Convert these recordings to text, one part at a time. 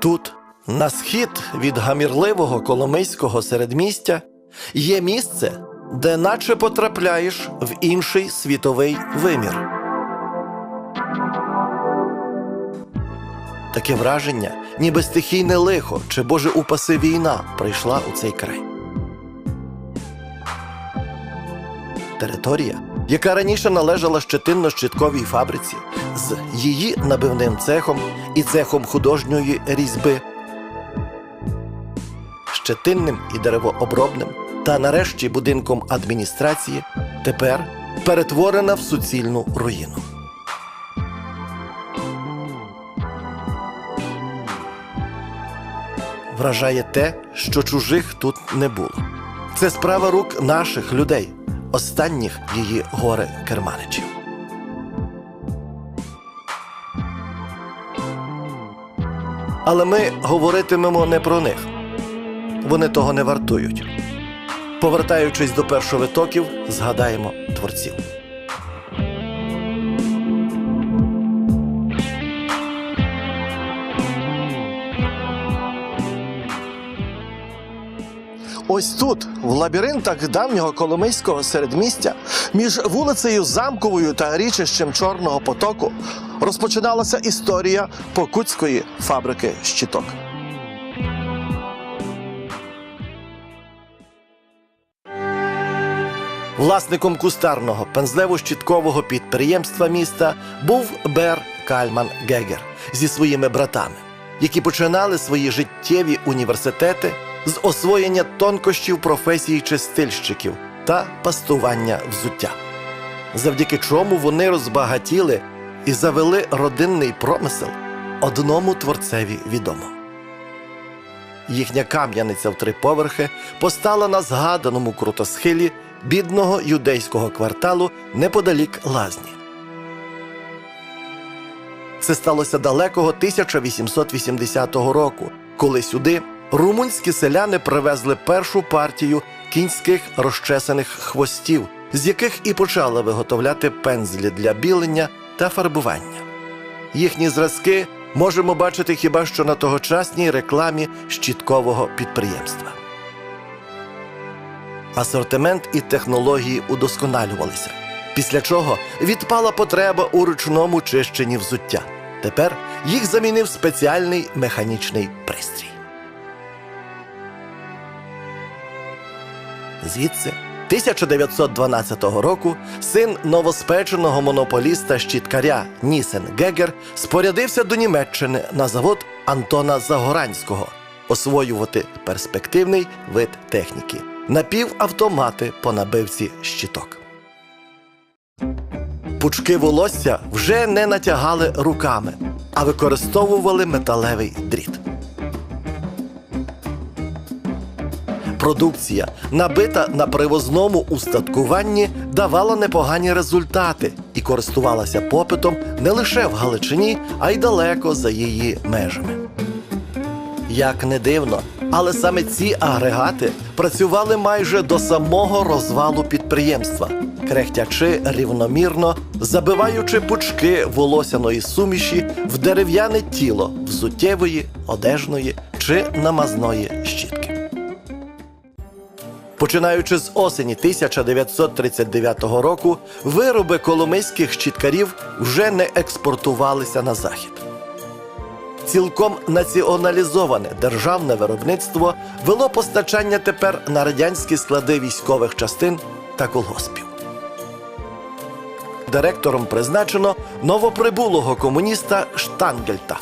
Тут, на схід від гамірливого коломийського середмістя, є місце, де наче потрапляєш в інший світовий вимір. Таке враження, ніби стихійне лихо чи Боже упаси війна прийшла у цей край. Територія, яка раніше належала щетинно щитковій фабриці, з її набивним цехом і цехом художньої різьби, щетинним і деревообробним, та нарешті будинком адміністрації, тепер перетворена в суцільну руїну. Вражає те, що чужих тут не було. Це справа рук наших людей, останніх її горе керманичів. Але ми говоритимемо не про них. Вони того не вартують. Повертаючись до першовитоків, згадаємо творців. Ось тут, в лабіринтах давнього коломийського середмістя, між вулицею Замковою та річищем Чорного потоку розпочиналася історія покутської фабрики щиток. Власником кустарного пензлево-щиткового підприємства міста був Бер Кальман Гегер зі своїми братами, які починали свої життєві університети з освоєння тонкощів професії чистильщиків та пастування взуття, завдяки чому вони розбагатіли і завели родинний промисел одному творцеві відомо. Їхня кам'яниця в три поверхи постала на згаданому крутосхилі бідного юдейського кварталу неподалік лазні. Це сталося далекого 1880 року, коли сюди румунські селяни привезли першу партію кінських розчесаних хвостів, з яких і почали виготовляти пензлі для білення та фарбування. Їхні зразки можемо бачити хіба що на тогочасній рекламі щіткового підприємства. Асортимент і технології удосконалювалися, після чого відпала потреба у ручному чищенні взуття. Тепер їх замінив спеціальний механічний пристрій. Звідси 1912 року син новоспеченого монополіста щіткаря Нісен Гегер спорядився до Німеччини на завод Антона Загоранського освоювати перспективний вид техніки напівавтомати по набивці щиток. Пучки волосся вже не натягали руками, а використовували металевий дріт. Продукція, набита на привозному устаткуванні, давала непогані результати і користувалася попитом не лише в Галичині, а й далеко за її межами. Як не дивно, але саме ці агрегати працювали майже до самого розвалу підприємства, крехтячи рівномірно, забиваючи пучки волосяної суміші в дерев'яне тіло взуттєвої, одежної чи намазної щітки. Починаючи з осені 1939 року, вироби коломийських щіткарів вже не експортувалися на захід. Цілком націоналізоване державне виробництво вело постачання тепер на радянські склади військових частин та колгоспів. Директором призначено новоприбулого комуніста Штангельта,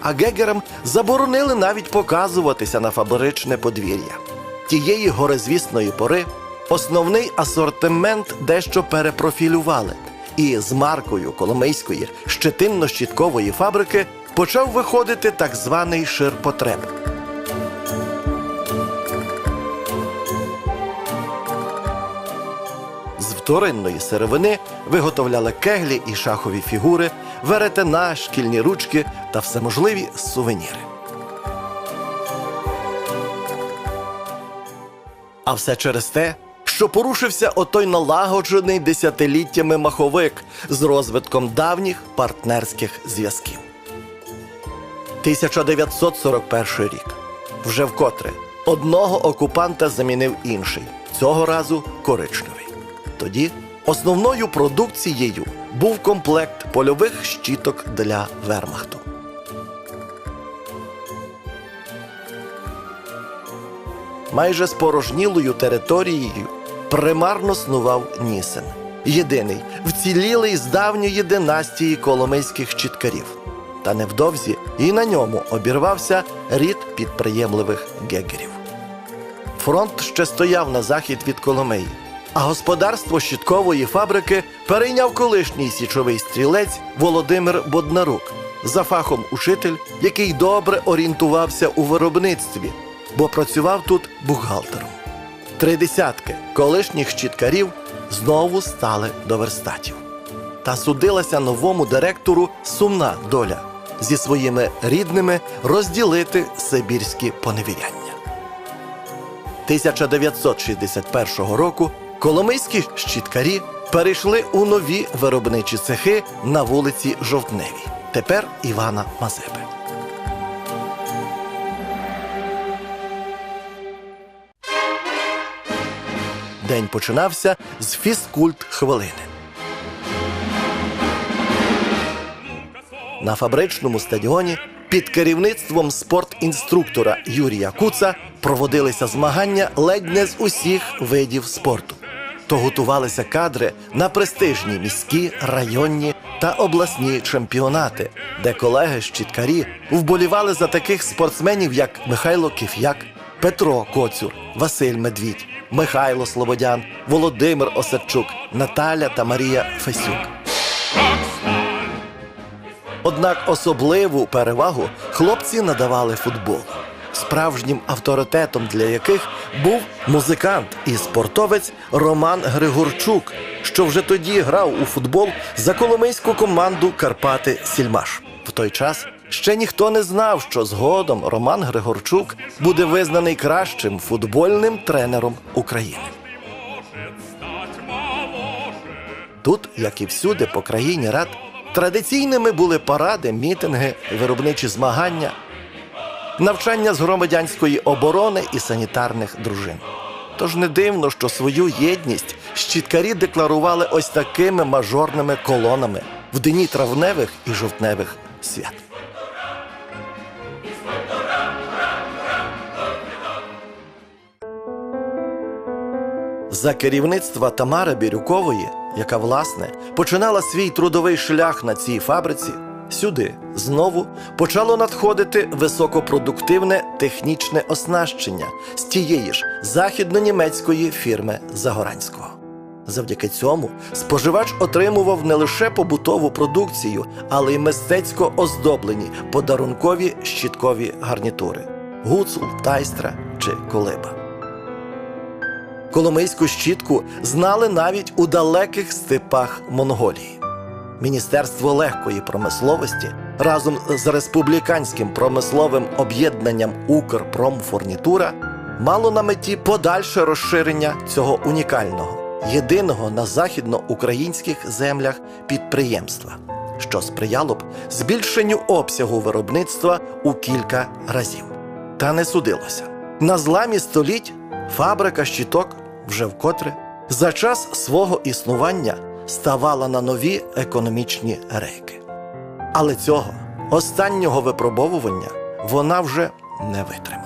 а гегерам заборонили навіть показуватися на фабричне подвір'я. Тієї горизвісної пори основний асортимент дещо перепрофілювали, і з маркою Коломийської щетинно-щіткової фабрики почав виходити так званий ширпотреб. Вторинної сировини виготовляли кеглі і шахові фігури, веретена, шкільні ручки та всеможливі сувеніри. А все через те, що порушився отой налагоджений десятиліттями маховик з розвитком давніх партнерських зв'язків. 1941 рік. Вже вкотре одного окупанта замінив інший, цього разу коричневий. Тоді основною продукцією був комплект польових щіток для вермахту. Майже спорожнілою територією примарно снував Нісен, єдиний вцілілий з давньої династії коломийських щиткарів. Та невдовзі і на ньому обірвався рід підприємливих гегерів. Фронт ще стояв на захід від Коломиї, а господарство щиткової фабрики перейняв колишній січовий стрілець Володимир Боднарук, за фахом учитель, який добре орієнтувався у виробництві, бо працював тут бухгалтером. Три десятки колишніх щиткарів знову стали до верстатів. Та судилася новому директору сумна доля зі своїми рідними розділити сибірські поневіряння. 1961 року коломийські щиткарі перейшли у нові виробничі цехи на вулиці Жовтневій, тепер Івана Мазепи. День починався з фізкульт хвилини. На фабричному стадіоні під керівництвом спортінструктора Юрія Куца проводилися змагання ледь не з усіх видів спорту. То готувалися кадри на престижні міські, районні та обласні чемпіонати, де колеги-щиткарі вболівали за таких спортсменів, як Михайло Киф'як, Петро Коцюр, Василь Медвідь, Михайло Слободян, Володимир Осадчук, Наталя та Марія Фесюк. Однак особливу перевагу хлопці надавали футболу, справжнім авторитетом для яких був музикант і спортовець Роман Григорчук, що вже тоді грав у футбол за коломийську команду Карпати Сільмаш. В той час ще ніхто не знав, що згодом Роман Григорчук буде визнаний кращим футбольним тренером України. Тут, як і всюди по країні рад, традиційними були паради, мітинги, виробничі змагання, навчання з громадянської оборони і санітарних дружин. Тож не дивно, що свою єдність щиткарі декларували ось такими мажорними колонами в дні травневих і жовтневих свят. За керівництва Тамари Бірюкової, яка власне починала свій трудовий шлях на цій фабриці, сюди знову почало надходити високопродуктивне технічне оснащення з тієї ж західно-німецької фірми Загоранського. Завдяки цьому споживач отримував не лише побутову продукцію, але й мистецько оздоблені подарункові щіткові гарнітури гуцул, тайстра чи колиба. Коломийську щітку знали навіть у далеких степах Монголії. Міністерство легкої промисловості разом з республіканським промисловим об'єднанням Укрпромфурнітура мало на меті подальше розширення цього унікального, єдиного на західноукраїнських землях підприємства, що сприяло б збільшенню обсягу виробництва у кілька разів. Та не судилося. На зламі століть фабрика щиток вже вкотре за час свого існування ставала на нові економічні рейки. Але цього останнього випробовування вона вже не витримала.